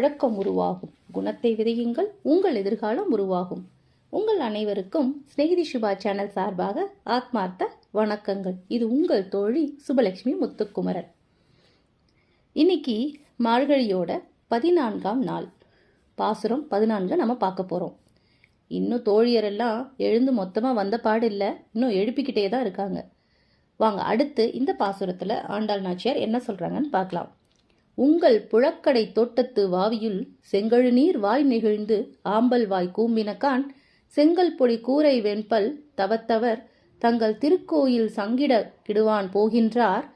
பழக்கம் உருவாகும். குணத்தை விதையுங்கள் உங்கள் எதிர்காலம் உருவாகும். உங்கள் அனைவருக்கும் ஸ்நேகிதி சுபா சேனல் சார்பாக ஆத்மார்த்த வணக்கங்கள். இது உங்கள் தோழி சுபலட்சுமி முத்துக்குமரன். இன்னைக்கு மார்கழியோட பதினான்காம் நாள். பாசுரம் பதினான்கு நம்ம பார்க்க போகிறோம் இன்னும் தோழியரெல்லாம் எழுந்து மொத்தமாக வந்த பாடு இல்லை. இன்னும் எழுப்பிக்கிட்டே தான் இருக்காங்க. வாங்க அடுத்து இந்த பாசுரத்தில் ஆண்டாள் நாச்சியார் என்ன சொல்கிறாங்கன்னு பார்க்கலாம். உங்கள் புழக்கடை தோட்டத்து வாவியுள் செங்கழு நீர் வாய் நெகிழ்ந்து ஆம்பல் வாய் கூம்பினகான் செங்கல் பொடி கூரை வெண்பல் தவத்தவர் தங்கள் திருக்கோயில் சங்கிட கிடுவான் போகின்றார்.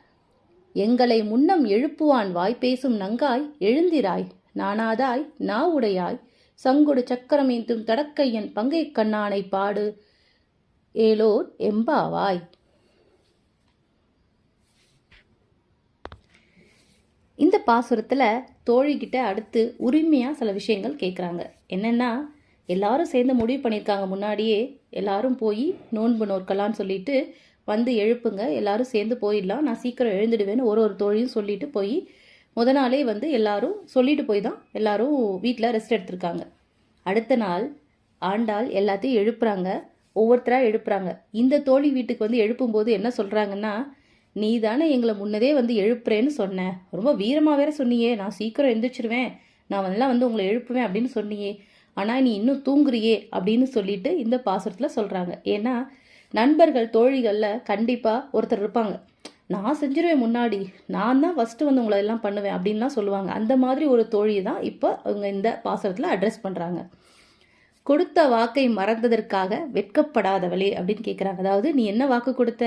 எங்களை முன்னம் எழுப்புவான் வாய் பேசும் நங்காய் எழுந்திராய் நானாதாய் நா உடையாய் சக்கரமேந்தும் தடக்கையன் பங்கை கண்ணானை பாடு ஏலோர் எம்பாவாய். இந்த பாசுரத்தில் தோழிக்கிட்ட அடுத்து உரிமையாக சில விஷயங்கள் கேட்குறாங்க என்னென்னா எல்லாரும் சேர்ந்து முடிவு பண்ணியிருக்காங்க முன்னாடியே எல்லாரும் போய் நோன்பு நோக்கலான்னு சொல்லிட்டு வந்து எழுப்புங்க எல்லாரும் சேர்ந்து போயிடலாம் நான் சீக்கிரம் எழுந்துடுவேன்னு ஒரு ஒரு தோழியும் சொல்லிட்டு போய் முத நாளே வந்து எல்லாரும் சொல்லிட்டு போய் தான் எல்லாரும் வீட்டில் ரெஸ்ட் எடுத்திருக்காங்க. அடுத்த நாள் ஆண்டாள் எல்லாத்தையும் எழுப்புறாங்க ஒவ்வொருத்தராக எழுப்புறாங்க. இந்த தோழி வீட்டுக்கு வந்து எழுப்பும்போது என்ன சொல்கிறாங்கன்னா நீ தானே எங்களை முன்னதே வந்து எழுப்புறேன்னு சொன்ன. ரொம்ப வீரமாக வேற சொன்னியே. நான் சீக்கிரம் எழுந்திரிச்சிருவேன் நான் எல்லாம் வந்து உங்களை எழுப்புவேன் அப்படின்னு சொன்னியே. ஆனால் நீ இன்னும் தூங்குறியே அப்படின்னு சொல்லிட்டு இந்த பாசுரத்தில் சொல்கிறாங்க ஏன்னா நண்பர்கள் தோழிகளில் கண்டிப்பாக ஒருத்தர் இருப்பாங்க. நான் செஞ்சிருவேன் முன்னாடி. நான் தான் ஃபஸ்ட்டு வந்து உங்களை எல்லாம் பண்ணுவேன் அப்படின்லாம் சொல்லுவாங்க. அந்த மாதிரி ஒரு தோழியை தான் இப்போ அவங்க இந்த பாசுரத்தில் அட்ரஸ் பண்ணுறாங்க கொடுத்த வாக்கை மறந்ததற்காக வெட்கப்படாதவளே அப்படின்னு கேட்குறாங்க அதாவது நீ என்ன வாக்கு கொடுத்த?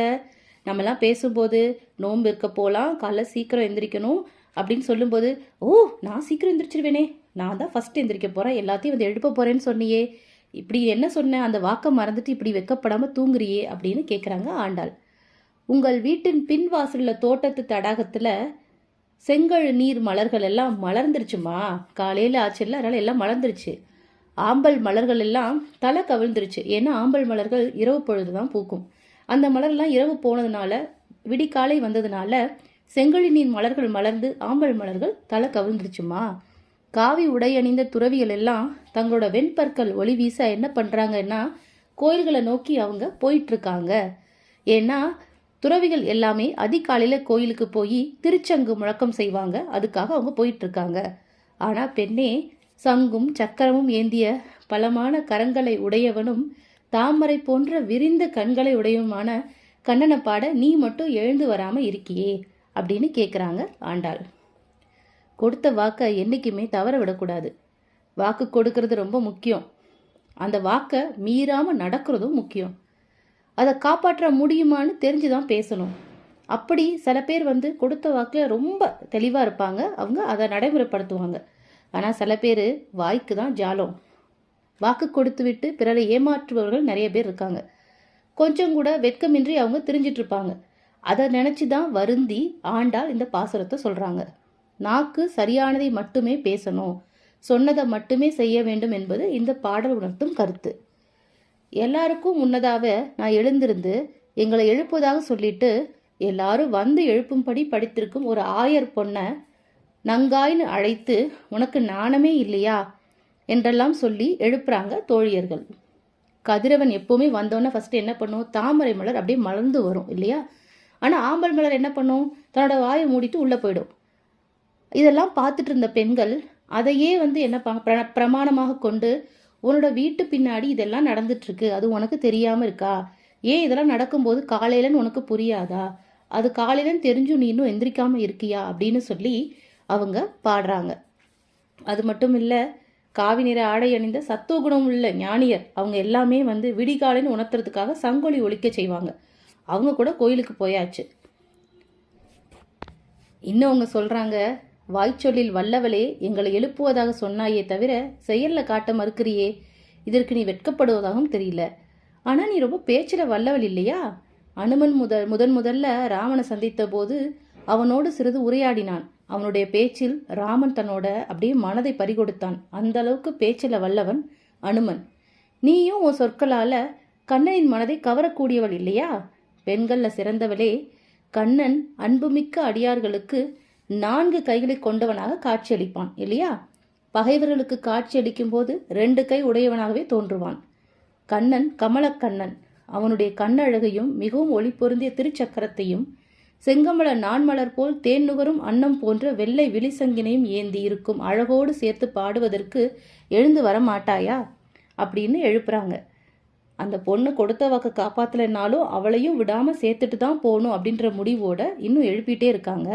நம்மலாம் பேசும்போது நோன்பு இருக்க போகலாம் காலைல சீக்கிரம் எந்திரிக்கணும் அப்படின்னு சொல்லும்போது ஓ நான் சீக்கிரம் எந்திரிச்சிருவேனே. நான் தான் ஃபஸ்ட் எந்திரிக்க போகிறேன் எல்லாத்தையும் வந்து எழுப்ப போகிறேன்னு சொன்னியே. இப்படி என்ன சொன்னேன் அந்த வாக்கை மறந்துட்டு இப்படி வெக்கப்படாமல் தூங்குறியே அப்படின்னு கேட்குறாங்க ஆண்டாள். உங்கள் வீட்டின் பின்வாசலில் தோட்டத்து தடாகத்தில் செங்கல் நீர் மலர்கள் எல்லாம் மலர்ந்துருச்சுமா? காலையில் ஆச்சரியில் அதனால் எல்லாம் மலர்ந்துருச்சு. ஆம்பல் மலர்கள் எல்லாம் தலை கவிழ்ந்துருச்சு. ஏன்னா ஆம்பல் மலர்கள் இரவு பொழுது தான் பூக்கும். அந்த மலர்லாம் இரவு போனதுனால விடிக்காலை வந்ததுனால செங்கழி நீர் மலர்கள் மலர்ந்து ஆம்பல் மலர்கள் தலை கவிழ்ந்துருச்சுமா? காவி உடை அணிந்த துறவிகள் எல்லாம் தங்களோட வெண்பற்கள் ஒளி வீச என்ன பண்ணுறாங்கன்னா கோயில்களை நோக்கி அவங்க போயிட்டுருக்காங்க ஏன்னா துறவிகள் எல்லாமே அதிகாலையில் கோயிலுக்கு போய் திருச்சங்கு முழக்கம் செய்வாங்க. அதுக்காக அவங்க போயிட்டுருக்காங்க ஆனால் பெண்ணே சங்கும் சக்கரமும் ஏந்திய பலமான கரங்களை உடையவனும் தாமரை போன்ற விரிந்த கண்களை உடையவுமான கண்ணனை பாட நீ மட்டும் எழுந்து வராமல் இருக்கியே அப்படின்னு கேட்குறாங்க ஆண்டாள். கொடுத்த வாக்கை என்றைக்குமே தவற விடக்கூடாது. வாக்கு கொடுக்கறது ரொம்ப முக்கியம். அந்த வாக்கை மீறாமல் நடக்கிறதும் முக்கியம். அதை காப்பாற்ற முடியுமான்னு தெரிஞ்சு தான் பேசணும். அப்படி சில பேர் வந்து கொடுத்த வாக்கில் ரொம்ப தெளிவாக இருப்பாங்க. அவங்க அதை நடைமுறைப்படுத்துவாங்க. ஆனால் சில பேர் வாய்க்கு தான் ஜாலம். வாக்கு கொடுத்துவிட்டு பிறரை ஏமாற்றுபவர்கள் நிறைய பேர் இருக்காங்க. கொஞ்சம் கூட வெட்கமின்றி அவங்க தெரிஞ்சிட்டு இருப்பாங்க. அதை நினச்சி தான் வருந்தி ஆண்டாள் இந்த பாசுரத்தை சொல்கிறாங்க நாக்கு சரியானதை மட்டுமே பேசணும். சொன்னதை மட்டுமே செய்ய வேண்டும் என்பது இந்த பாடல் உணர்த்தும் கருத்து. எல்லாருக்கும் முன்னதாக நான் எழுந்திருந்து எங்களை எழுப்புவதாக சொல்லிட்டு எல்லாரும் வந்து எழுப்பும்படி படித்திருக்கும் ஒரு ஆயர் பொண்ணை நங்காய்னு அழைத்து உனக்கு நாணமே இல்லையா? என்றெல்லாம் சொல்லி எழுப்புறாங்க தோழியர்கள். கதிரவன் எப்போவுமே வந்தோன்னே ஃபஸ்ட்டு என்ன பண்ணும்? தாமரை மலர் அப்படியே மலர்ந்து வரும் இல்லையா? ஆனால் ஆம்பல் மலர் என்ன பண்ணும்? தன்னோட வாயை மூடிட்டு உள்ளே போயிடும். இதெல்லாம் பார்த்துட்டு இருந்த பெண்கள் அதையே வந்து என்ன பிர- பிரமாணமாக கொண்டு உன்னோட வீட்டு பின்னாடி இதெல்லாம் நடந்துட்டுருக்கு. அது உனக்கு தெரியாமல் இருக்கா? ஏன் இதெல்லாம் நடக்கும்போது காலையிலன்னு உனக்கு புரியாதா? அது காலையிலன்னு தெரிஞ்சும் நீ இன்னும் எந்திரிக்காமல் இருக்கியா? அப்படின்னு சொல்லி அவங்க பாடுறாங்க. அது மட்டும் இல்லை காவி நிற ஆடை அணிந்த சத்துவ குணம் உள்ள ஞானியர் அவங்க எல்லாமே வந்து விடிகாலைன்னு உணர்த்துறதுக்காக சங்கொலி ஒழிக்க செய்வாங்க. அவங்க கூட கோயிலுக்கு போயாச்சு. இன்னும் அவங்க சொல்றாங்க வாய்ச்சொல்லில் வல்லவளே எங்களை எழுப்புவதாக சொன்னாயே தவிர செயலில் காட்ட மறுக்கிறியே. இதற்கு நீ வெட்கப்படுவதாகவும் தெரியல. ஆனால் நீ ரொம்ப பேச்சில் வல்லவள் இல்லையா? அனுமன் முதல் முதன் முதல்ல ராமனை சந்தித்த போது அவனோடு சிறிது உரையாடினான். அவனுடைய பேச்சில் ராமன் தன்னோட அப்படியே மனதை பறிகொடுத்தான். அந்த அளவுக்கு பேச்சில் வல்லவன் அனுமன். நீயும் உன் சொற்களால கண்ணனின் மனதை கவரக்கூடியவள் இல்லையா? பெண்களில் சிறந்தவளே கண்ணன் அன்புமிக்க அடியார்களுக்கு நான்கு கைகளை கொண்டவனாக காட்சியளிப்பான் இல்லையா? பகைவர்களுக்கு காட்சி அளிக்கும்போது ரெண்டு கை உடையவனாகவே தோன்றுவான். கண்ணன் கமலக்கண்ணன். அவனுடைய கண்ணழகையும் மிகவும் ஒளி பொருந்திய திருச்சக்கரத்தையும் செங்கமல நான்மலர் போல் தேன் நுகரும் அன்னம் போன்ற வெள்ளை விழிசங்கினையும் ஏந்தி இருக்கும் அழகோடு சேர்த்து பாடுவதற்கு எழுந்து வர மாட்டாயா அப்படின்னு எழுப்புறாங்க. அந்த பொண்ணு கொடுத்த வாக்க காப்பாத்தலைனாலும் அவளையும் விடாம சேர்த்துட்டு தான் போகணும் அப்படின்ற முடிவோட இன்னும் எழுப்பிட்டே இருக்காங்க.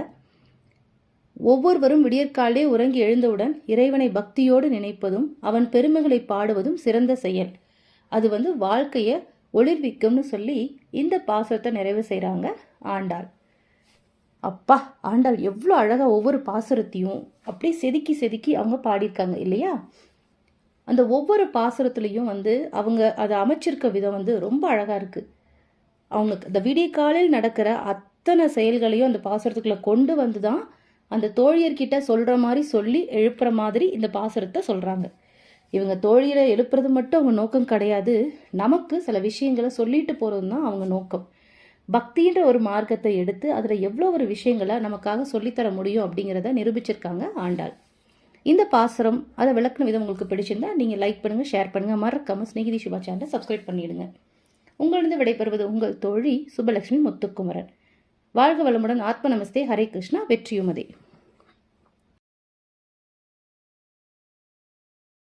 ஒவ்வொருவரும் விடியற்காலே உறங்கி எழுந்தவுடன் இறைவனை பக்தியோடு நினைப்பதும் அவன் பெருமைகளை பாடுவதும் சிறந்த செயல். அது வந்து வாழ்க்கையை ஒளிர்விக்கும்னு சொல்லி இந்த பாசத்தை நிறைவு செய்கிறாங்க ஆண்டாள். அப்பா ஆண்டாள் எவ்வளோ அழகாக ஒவ்வொரு பாசுரத்தையும் அப்படியே செதுக்கி செதுக்கி அவங்க பாடியிருக்காங்க இல்லையா? அந்த ஒவ்வொரு பாசுரத்துலேயும் வந்து அவங்க அதை அமைச்சிருக்க விதம் வந்து ரொம்ப அழகாக இருக்குது அவங்க அந்த விடிய காலில் நடக்கிற அத்தனை செயல்களையும் அந்த பாசுரத்துக்குள்ளே கொண்டு வந்து தான் அந்த தோழியர்கிட்ட சொல்கிற மாதிரி சொல்லி எழுப்புற மாதிரி இந்த பாசுரத்தை சொல்கிறாங்க இவங்க தோழியரை எழுப்புறது மட்டும் அவங்க நோக்கம் கிடையாது. நமக்கு சில விஷயங்களை சொல்லிட்டு போகிறது தான் அவங்க நோக்கம். பக்தின்ற ஒரு மார்க்கத்தை எடுத்து அதில் எவ்வளோ ஒரு விஷயங்களை நமக்காக சொல்லித்தர முடியும் அப்படிங்கிறத நிரூபிச்சிருக்காங்க ஆண்டாள். இந்த பாசுரம் அதை விளக்குன விதம் உங்களுக்கு பிடிச்சிருந்தா நீங்கள் லைக் பண்ணுங்கள் ஷேர் பண்ணுங்கள் மறக்காம ஸ்நேகிதி சுபா சேனலை சப்ஸ்கிரைப் பண்ணிவிடுங்க உங்களிருந்து விடைபெறுவது உங்கள் தோழி சுபலட்சுமி முத்துக்குமரன். வாழ்க வளமுடன். ஆத்ம நமஸ்தே. ஹரே கிருஷ்ணா. வெற்றியுமதே